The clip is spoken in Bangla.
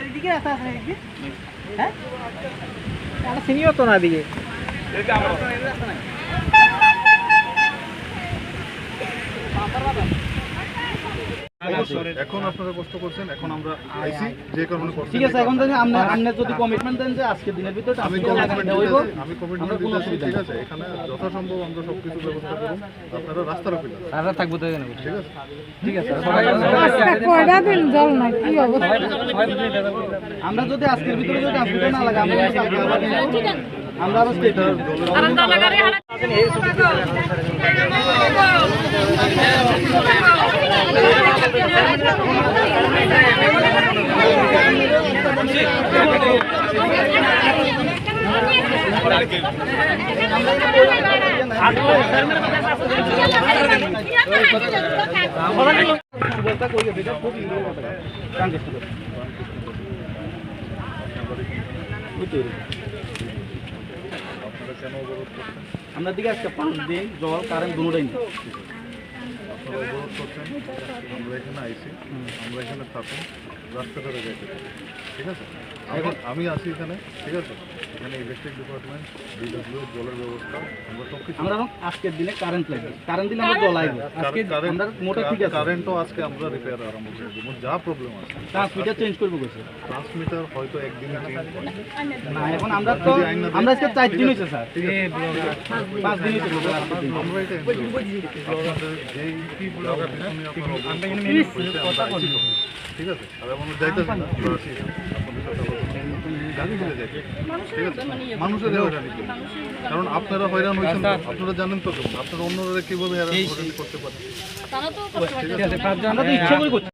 এদিকে আছে আছে এদিকে হ্যাঁ আমরা চিনিও তো না এদিকে এখন আপনারা কষ্ট করছেন এখন আমরা আইসি যে কারণে করছেন ঠিক আছে এখন যদি আপনি আপনি যদি কমিটমেন্ট দেন যে আজকের দিনের ভিতরে আমি কমিটমেন্ট হইব, আমি কমিটমেন্ট কোনো অসুবিধা ঠিক আছে? এখানে যথাসম্ভব আমরা সবকিছু ব্যবস্থা করব আপনারা রাস্তার উপরে যাবেন, থাকব তো ঠিক আছে? ঠিক আছে কয়টা দিন জল নাই? কি অবস্থা? আমরা যদি আজকের ভিতরে যদি ট্রান্সমিটার না লাগাই আমরা আবার আমরা আবার স্টেট ইন্দ্র কথা কান কষ্ট করে বুঝতে পেরেছি। আপনারা কেন অবরোধ করছেন আমরা দিকে আজকে পাঁচ দিন, জল কারেন্ট দুটোই নেই। আপনারা অবরোধ করছেন আমরা এখানে আইসি আমরা এখানে থাকুন। রাস্তাটা যাইতে পারি। ঠিক আছে? এখন আমি আছি এখানে। ঠিক আছে? এখানে ইলেকট্রিক ডিপার্টমেন্ট বিডব্লিউ জলের ব্যবস্থা আমরা সব কিছু আমরা এখন আজকের দিনে কারেন্ট লাগবে কারেন্ট দিলে আমরা জল আইবে আজকে আমরা মোটা ঠিক আছে কারেন্টও আজকে আমরা রিপেয়ার আরম্ভ করে দেবো। যা প্রবলেম আছে। ট্রান্সমিটার চেঞ্জ করব কইছে ট্রান্সমিটার হয়তো একদিনে চেঞ্জ করে। না এখন আমরা তো আমরা আজকে চার দিন হয়েছে স্যার। পাঁচ দিন দিন। আমরা এটা ensure করছি। আপনাদের যেই যখনই আপনারা অবরোধ ঠিক আছে? আর আমরা যাইতেছি না? আমরা মানুষের কারণ আপনারা হয়রান হয়েছেন আপনারা জানেন তো আপনারা অন্যরা কীভাবে হয়রান করতে পারে? আমরা তো ইচ্ছা করে করছি।